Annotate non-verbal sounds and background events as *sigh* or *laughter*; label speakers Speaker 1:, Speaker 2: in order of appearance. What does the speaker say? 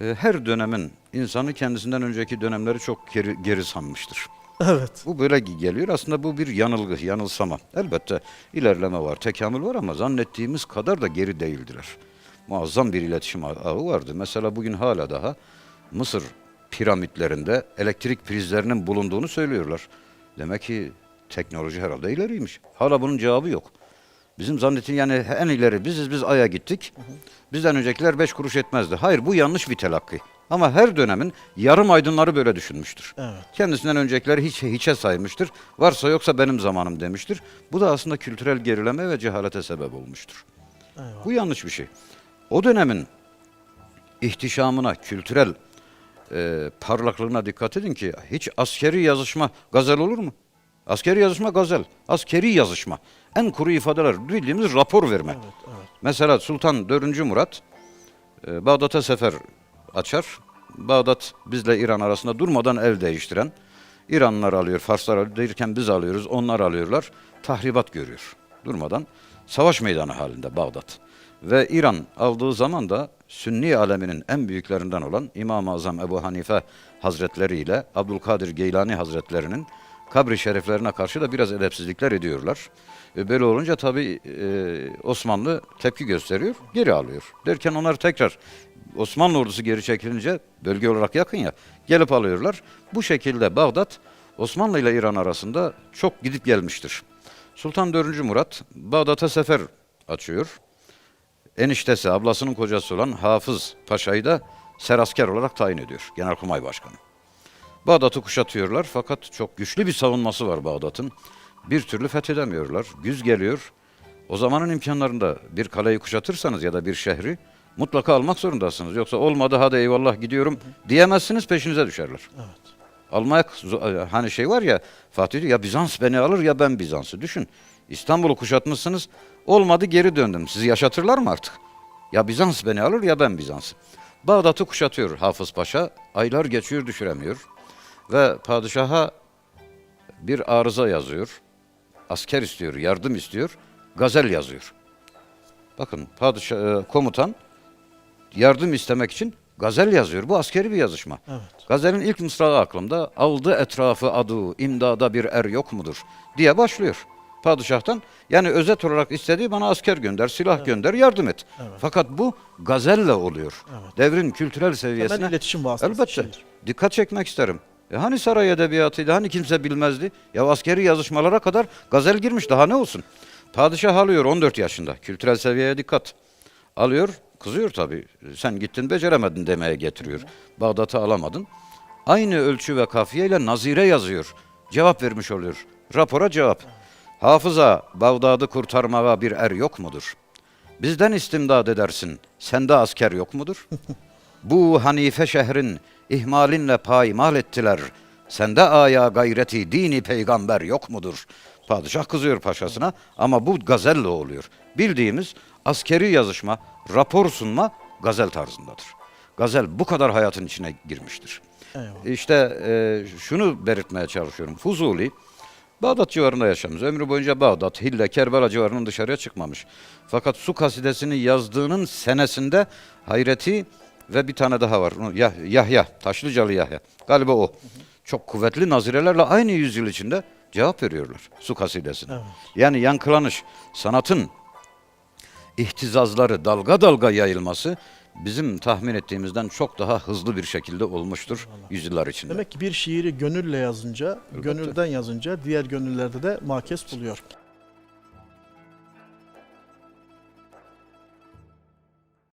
Speaker 1: e, her dönemin insanı kendisinden önceki dönemleri çok geri, geri sanmıştır.
Speaker 2: Evet.
Speaker 1: Bu böyle geliyor. Aslında bu bir yanılgı, yanılsama. Elbette ilerleme var, tekamül var ama zannettiğimiz kadar da geri değildiler. Muazzam bir iletişim ağı vardı. Mesela bugün hala daha Mısır piramitlerinde elektrik prizlerinin bulunduğunu söylüyorlar. Demek ki teknoloji herhalde ileriymiş. Hala bunun cevabı yok. Bizim zannettiğim yani en ileri biziz biz Ay'a gittik. Bizden öncekiler beş kuruş etmezdi. Hayır bu yanlış bir telakki. Ama her dönemin yarım aydınları böyle düşünmüştür.
Speaker 2: Evet.
Speaker 1: Kendisinden öncekileri hiç hiçe saymıştır. Varsa yoksa benim zamanım demiştir. Bu da aslında kültürel gerileme ve cehalete sebep olmuştur.
Speaker 2: Eyvallah.
Speaker 1: Bu yanlış bir şey. O dönemin ihtişamına, kültürel e, parlaklığına dikkat edin ki hiç askeri yazışma gazel olur mu? Askeri yazışma gazel, askeri yazışma. En kuru ifadeler bildiğimiz rapor verme.
Speaker 2: Evet, evet.
Speaker 1: Mesela Sultan 4. Murat e, Bağdat'a sefer açar. Bağdat bizle İran arasında durmadan el değiştiren. İranlılar alıyor, Farslar alıyor derken biz alıyoruz, onlar alıyorlar. Tahribat görüyor durmadan. Savaş meydanı halinde Bağdat. Ve İran aldığı zaman da Sünni aleminin en büyüklerinden olan İmam-ı Azam Ebu Hanife Hazretleri ile Abdülkadir Geylani Hazretlerinin kabri şeriflerine karşı da biraz edepsizlikler ediyorlar. E, Böyle olunca tabii e, Osmanlı tepki gösteriyor, geri alıyor. Derken onlar tekrar Osmanlı ordusu geri çekilince bölge olarak yakın ya gelip alıyorlar. Bu şekilde Bağdat Osmanlı ile İran arasında çok gidip gelmiştir. Sultan 4. Murat Bağdat'a sefer açıyor. Eniştesi, ablasının kocası olan Hafız Paşa'yı da serasker olarak tayin ediyor. Genelkurmay Başkanı. Bağdat'ı kuşatıyorlar fakat çok güçlü bir savunması var Bağdat'ın. Bir türlü fethedemiyorlar. Güz geliyor. O zamanın imkanlarında bir kaleyi kuşatırsanız ya da bir şehri mutlaka almak zorundasınız. Yoksa olmadı hadi eyvallah gidiyorum diyemezsiniz peşinize düşerler.
Speaker 2: Evet.
Speaker 1: Almak zo- hani şey var ya Fatih diyor ya Bizans beni alır ya ben Bizans'ı düşün. İstanbul'u kuşatmışsınız olmadı geri döndüm. Sizi yaşatırlar mı artık? Ya Bizans beni alır ya ben Bizans'ı. Bağdat'ı kuşatıyor Hafız Paşa. Aylar geçiyor düşüremiyor. Ve padişaha bir arıza yazıyor. Asker istiyor, yardım istiyor. Gazel yazıyor. Bakın padişah, e, komutan yardım istemek için gazel yazıyor. Bu askeri bir yazışma.
Speaker 2: Evet.
Speaker 1: Gazelin ilk mısrağı aklımda aldı etrafı adı imdada bir er yok mudur diye başlıyor. Padişahtan yani özet olarak istediği bana asker gönder, silah gönder, yardım et.
Speaker 2: Evet.
Speaker 1: Fakat bu gazelle oluyor.
Speaker 2: Evet.
Speaker 1: Devrin kültürel seviyesine.
Speaker 2: Hemen iletişim vasıtası
Speaker 1: Elbette.
Speaker 2: şeydir.
Speaker 1: Dikkat çekmek isterim. E hani saray edebiyatıydı, hani kimse bilmezdi? Ya askeri yazışmalara kadar gazel girmiş, daha ne olsun? Padişah alıyor 14 yaşında, kültürel seviyeye dikkat. Alıyor, kızıyor tabii. Sen gittin beceremedin demeye getiriyor. Bağdat'ı alamadın. Aynı ölçü ve kafiyeyle nazire yazıyor. Cevap vermiş oluyor. Rapora cevap. Hafıza, Bağdat'ı kurtarmaya bir er yok mudur? Bizden istimdad edersin, sende asker yok mudur? *laughs* Bu Hanife şehrin ihmalinle paymal ettiler. Sende aya gayreti dini peygamber yok mudur? Padişah kızıyor paşasına ama bu gazelle oluyor. Bildiğimiz askeri yazışma, rapor sunma gazel tarzındadır. Gazel bu kadar hayatın içine girmiştir.
Speaker 2: Eyvallah.
Speaker 1: İşte e, şunu belirtmeye çalışıyorum. Fuzuli Bağdat civarında yaşamış. Ömrü boyunca Bağdat, Hille, Kerbela civarının dışarıya çıkmamış. Fakat su kasidesini yazdığının senesinde Hayreti ve bir tane daha var. Yah- Yahya, Taşlıcalı Yahya. Galiba o. Çok kuvvetli nazirelerle aynı yüzyıl içinde cevap veriyorlar su kasidesine.
Speaker 2: Evet.
Speaker 1: Yani yankılanış, sanatın ihtizazları dalga dalga yayılması bizim tahmin ettiğimizden çok daha hızlı bir şekilde olmuştur yüzyıllar içinde.
Speaker 2: Demek ki bir şiiri gönülle yazınca, gönülden yazınca diğer gönüllerde de makes buluyor.